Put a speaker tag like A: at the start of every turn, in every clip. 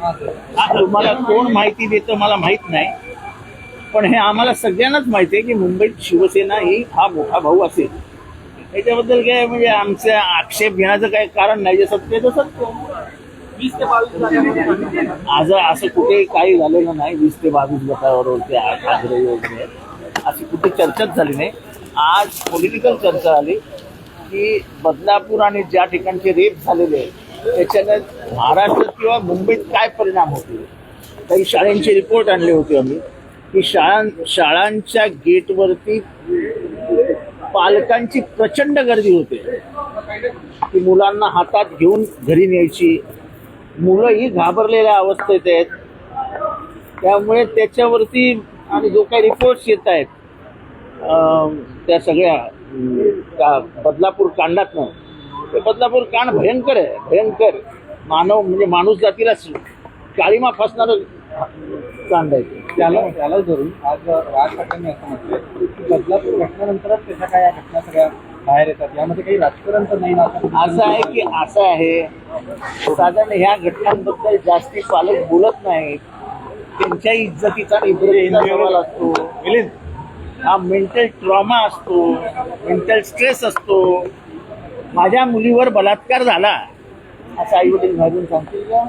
A: तुम्हाला कोण माहिती देतं मला माहीत नाही. पण हे आम्हाला सगळ्यांनाच माहिती आहे की मुंबईत शिवसेना ही हा मोठा भाऊ असेल. त्याच्याबद्दल काय म्हणजे आमचा आक्षेप घेण्याचं काही कारण नाही. जे सत्य आहे ते सत्य आज असं कुठे काही झालेलं नाही. वीस ते बावीस गटावर ते आग्रही वगैरे अशी कुठे चर्चाच झाली नाही. आज पॉलिटिकल चर्चा आली की बदलापूर आणि ज्या ठिकाणचे रेप झालेले आहेत त्याच्याने महाराष्ट्रात किंवा मुंबईत काय परिणाम होतील काही शाळांचे रिपोर्ट आणले होते आम्ही. की शाळां शाळांच्या गेटवरती पालकांची प्रचंड गर्दी होते. की मुलांना हातात घेऊन घरी न्यायची. मुलंही घाबरलेल्या अवस्थेत आहेत. त्यामुळे त्याच्यावरती आणि जो काही रिपोर्ट्स येत आहेत त्या सगळ्या बदलापूर कांडातनं बदलापूर कांड भयंकर आहे भयंकर. मानव म्हणजे माणूस जातीला काळीमा फासणारं कांड आहे.
B: त्याला त्याला धरून आज राज ठाकरेंनी असं म्हटलं की बदलापूर घटनेनंतरच त्याच्या काय या घटना सगळ्या बाहेर येतात. यामध्ये काही राजकारण तर नाही ना असं
A: आहे की असं आहे. साधारण ह्या घटनांबद्दल जास्ती पालक बोलत नाहीत त्यांच्या इज्जतीचा इब्रतीचा सवाल असतो. हा मेंटल ट्रॉमा असतो. मेंटल स्ट्रेस असतो. माझ्या मुलीवर बलात्कार झाला. असं आई वडील घालून सांगतील का?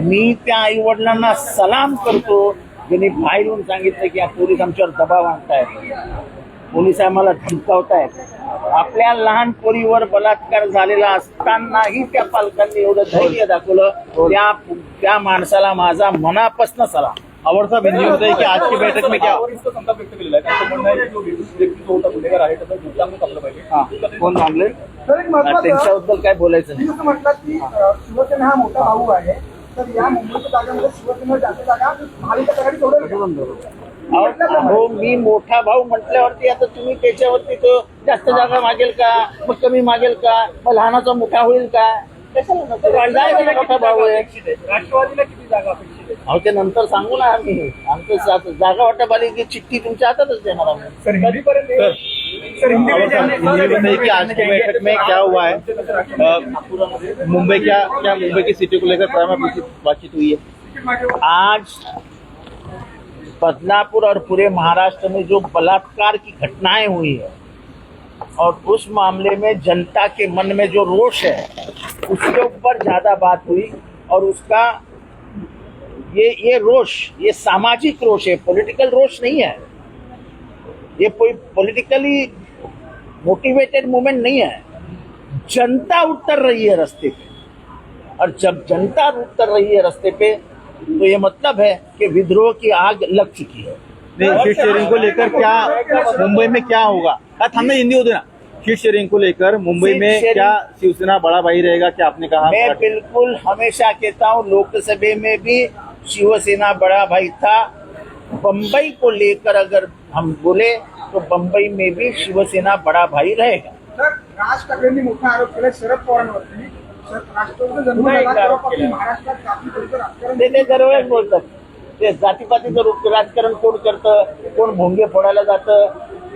A: मी त्या आई वडिलांना सलाम करतो. ज्यांनी बाहेरून सांगितलं की या पोलीस आमच्यावर दबाव आणतायत. पोलीस आम्हाला धमकावतायत. आपल्या लहान पोरीवर बलात्कार झालेला असतानाही त्या पालकांनी एवढं धैर्य दाखवलं. त्या त्या माणसाला माझा मनापासून सलाम.
C: आवडता बिंदू होता है कि आज की बैठक में क्या
B: होता
A: हा कोण थांबले त्यांच्याबद्दल काय बोलायचं
D: म्हटलं की शिवसेना हा मोठा भाऊ आहे. तर या मुंबईच्या जागामध्ये शिवसेना जास्त जागा महाविकास आघाडी
A: अहो, मी मोठा भाऊ म्हटल्यावरती आता तुम्ही त्याच्यावरती तो जास्त जागा मागेल का? मग कमी मागेल का? मग लहानाचा मोठा होईल का? कशाला मोठा भाऊ आहे.
B: राष्ट्रवादीला किती जागा
A: अहो ते नंतर सांगू ना आम्ही. आमचं सा- जागा चिठ्ठी तुमच्या हातातच देणार आम्ही.
B: सर हिंदीपर्यंत सर
C: और सर, हिंदी में बताइए कि आज की बैठक में क्या हुआ है? अ, मुंबई क्या क्या मुंबई की सीटों को लेकर प्राइम बातचीत हुई है? आज बदलापुर और पूरे महाराष्ट्र में जो बलात्कार की घटनाएँ हुई है और उस मामले में जनता के मन में जो रोष है उसके ऊपर ज़्यादा बात हुई और उसका ये ये रोष ये सामाजिक रोष है पॉलिटिकल रोष नहीं है। ये कोई पॉलिटिकली मोटिवेटेड मूवमेंट नहीं है। जनता उतर रही है रास्ते पे। और जब जनता उतर रही है रास्ते पे तो ये मतलब है कि विद्रोह की आग लग चुकी है। सीट शेयरिंग को लेकर क्या मुंबई में क्या होगा? हमने हिंदी होते ना। सीट शेयरिंग को लेकर मुंबई में क्या शिवसेना बड़ा भाई रहेगा क्या आपने कहा?
A: मैं बिल्कुल हमेशा कहता हूँ लोकसभा में भी शिवसेना बड़ा भाई था। बम्बई को लेकर अगर हम बोले तो बम्बई में भी शिवसेना बड़ा भाई रहेगा।
D: राज ठाकरेंनी मोठा आरोप केला शरद पवारांवरती
A: ते ते दरवेळेस बोलतात. ते जातीपातीचं रूप- राजकारण कोण करतं? कोण भोंगे फोडायला जातं?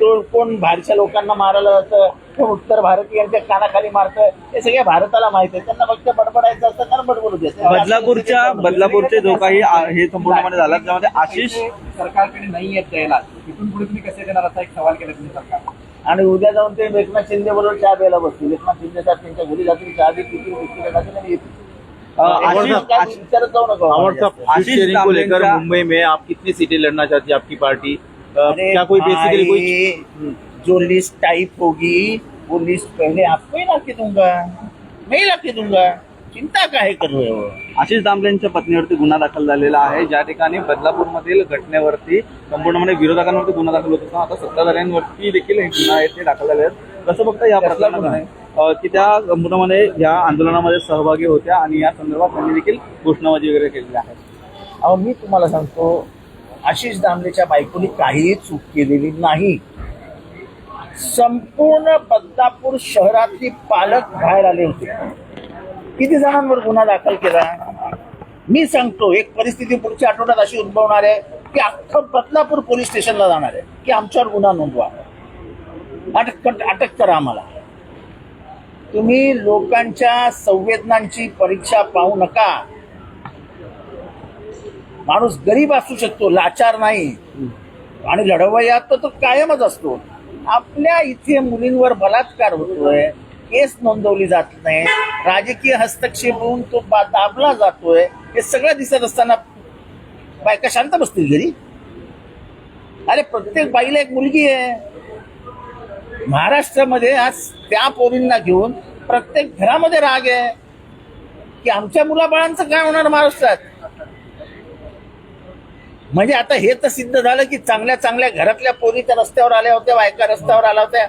A: कोण कोण बाहेरच्या लोकांना मारायला जातं कोण उत्तर भारतीयांच्या कानाखाली मारतं हे सगळ्या भारताला माहिती आहे त्यांना फक्त बडबडायचं असतं कारण बडबडू देत
C: बदलापूरच्या बदलापूरचे जो काही हे संपूर्णपणे झाला त्यामध्ये आशिष
B: सरकारकडे नाही येत द्यायला तिथून पुढे तुम्ही कसे देणार असा एक सवाल केला तुम्ही सरकार
A: आणि उद्या जाऊन ते एकनाथ शिंदे बरोबर चहा प्यायला बसतील एकनाथ शिंदे साहेब त्यांच्या घरी जातील चहा देतील बिस्किटं टाकतील आणि येतील
C: आशिष आशिष-
A: जाऊ नका
C: मुंबई में आप कितनी सीटें लड़ना चाहती है आपकी पार्टी
A: अरे
C: क्या कोई बेसिकली कोई
A: जो लिस्ट टाइप होगी वो लिस्ट पहले आपको ही ला के दूंगा। मैं ही ला के दूंगा। चिंता काहे कर
E: आशिष दामलेंच्या पत्नीवरती गुन्हा दाखल झालेला आहे. ज्या ठिकाणी बदलापूरमधील घटनेवरती संपूर्णपणे विरोधकांवरती गुन्हा दाखल होत असताना आता सत्ताधाऱ्यांवरती देखील हे गुन्हा आहेत ते दाखल झाले आहेत. कसं बघता या प्रकरणामध्ये की त्या संपूर्णपणे या आंदोलनामध्ये सहभागी होत्या आणि या संदर्भात त्यांनी देखील घोषणाबाजी वगैरे केलेली आहे.
A: अहो मी तुम्हाला सांगतो आशिष दामलेच्या बायकोनी काहीही चूक केलेली नाही. संपूर्ण बदलापूर शहरातली पालक बाहेर आले होते. किती जणांवर गुन्हा दाखल केला? मी सांगतो एक परिस्थिती पुढच्या आठवड्यात अशी उद्भवणार आहे की अख्खं बदलापूर पोलीस स्टेशनला जाणार आहे की आमच्यावर गुन्हा नोंदवा. अटक अटक करा आम्हाला. तुम्ही लोकांच्या संवेदनांची परीक्षा पाहू नका. माणूस गरीब असू शकतो लाचार नाही. आणि लढवयात तर तो कायमच असतो. आपल्या इथे मुलींवर बलात्कार होतोय केस नोंदवली जात नाही राजकीय हस्तक्षेप होऊन तो बा- दाबला जातोय हे सगळं दिसत असताना बायका शांत बसतील घरी? अरे प्रत्येक बाईला एक मुलगी आहे. महाराष्ट्रामध्ये आज त्या पोरींना घेऊन प्रत्येक घरामध्ये राग आहे. की आमच्या मुलाबाळांचं काय होणार महाराष्ट्रात? म्हणजे आता हे तर सिद्ध झालं की चांगल्या चांगल्या घरातल्या पोरी त्या रस्त्यावर आल्या होत्या बायका रस्त्यावर आल्या होत्या.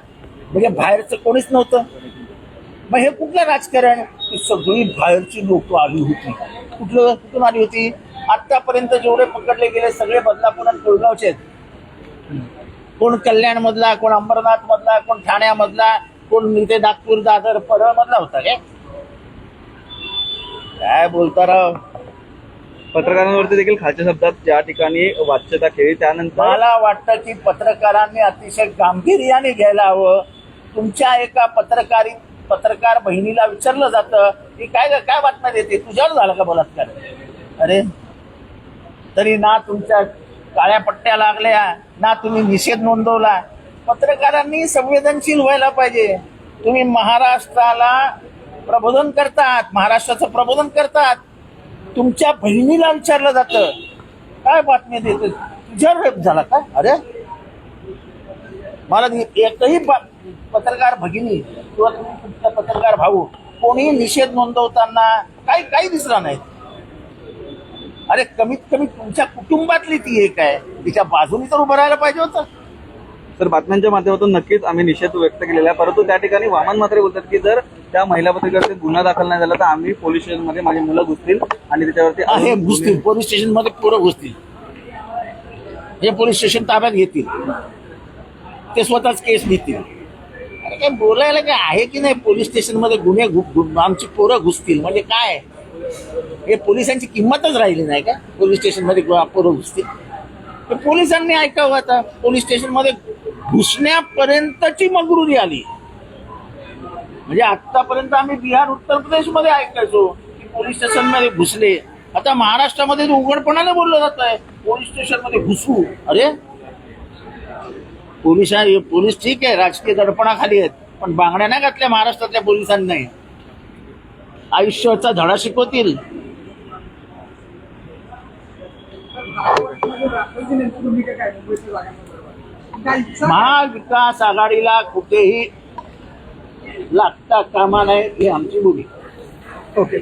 A: म्हणजे बाहेरचं कोणीच नव्हतं. मग हे कुठलं राजकारण? सगळी बाहेरची लोक आली होती. कुठलं कुठून आली होती? आतापर्यंत जेवढे पकडले गेले सगळे बदलापूर आणि कोळगावचे आहेत. कोण कल्याण मधला कोण अंबरनाथ मधला कोण ठाण्यामधला कोण इथे नागपूर दादर परळ मधला होता काय काय बोलता राव?
E: पत्रकारांवरती देखील खालच्या शब्दात ज्या ठिकाणी वाच्यता केली त्यानंतर
A: मला वाटतं की पत्रकारांनी अतिशय गांभीर्याने घ्यायला हवं. तुमच्या एका पत्रकारी पत्रकार बहिणीला विचारलं जातं की काय ग- काय बातम्या देते? तुझ्यावर झाला का बलात्कार? अरे तरी ना तुमच्या काळ्या पट्ट्या लागल्या ना तुम्ही निषेध नोंदवला. पत्रकारांनी संवेदनशील व्हायला पाहिजे. तुम्ही महाराष्ट्राला प्रबोधन करतात महाराष्ट्राचं प्रबोधन करतात. तुमच्या बहिणीला विचारलं जातं. काय बातम्या देत तुझ्यावर रेप झाला का? अरे? मला एकही पत्रकार भगिनी किंवा तुम्ही तुमचा पत्रकार भाऊ कोणी निषेध नोंदवताना काही काही दिसला नाही. अरे कमीत कमी तुमच्या कुटुंबातली ती एक आहे. तिच्या बाजूनी तर उभं राहायला पाहिजे होतं.
E: तर बातम्यांच्या माध्यमातून नक्कीच आम्ही निषेध व्यक्त केलेला आहे. परंतु त्या ठिकाणी वामन मात्र बोलतात की जर त्या महिला पत्रकारांचे गुन्हा दाखल नाही झाला तर आम्ही पोलीस स्टेशनमध्ये माझी मुलं घुसतील आणि त्याच्यावरती
A: हा, हे
E: अजून
A: घुसतील. पोलीस स्टेशनमध्ये पोरं घुसतील. हे पोलीस स्टेशन ताब्यात घेतील. ते स्वतःच केस घेतील. अरे काय बोलायला काय आहे की नाही पोलीस स्टेशनमध्ये गुन्हे आमची पोरं घुसतील? म्हणजे काय? हे पोलिसांची किंमतच राहिली नाही का? पोलीस स्टेशनमध्ये पोरं घुसतील. ते पोलिसांनी ऐकावं आता. पोलीस स्टेशनमध्ये घुसण्यापर्यंतची मगरुरी आली. म्हणजे आतापर्यंत आम्ही बिहार उत्तर प्रदेशमध्ये ऐकायचो की पोलीस स्टेशनमध्ये घुसले. आता महाराष्ट्रामध्ये उघडपणाने बोललं जात आहे पोलीस स्टेशनमध्ये घुसू. अरे पोलीस पोलीस ठीक आहे राजकीय दडपणाखाली आहेत पण बांगड्या नाही घातल्या महाराष्ट्रातल्या पोलिसांनी. आयुष्याचा धडा शिकवतील. महाविकास आघाडीला कुठेही लागता कामा नये ही आमची भूमिका.
F: ओके.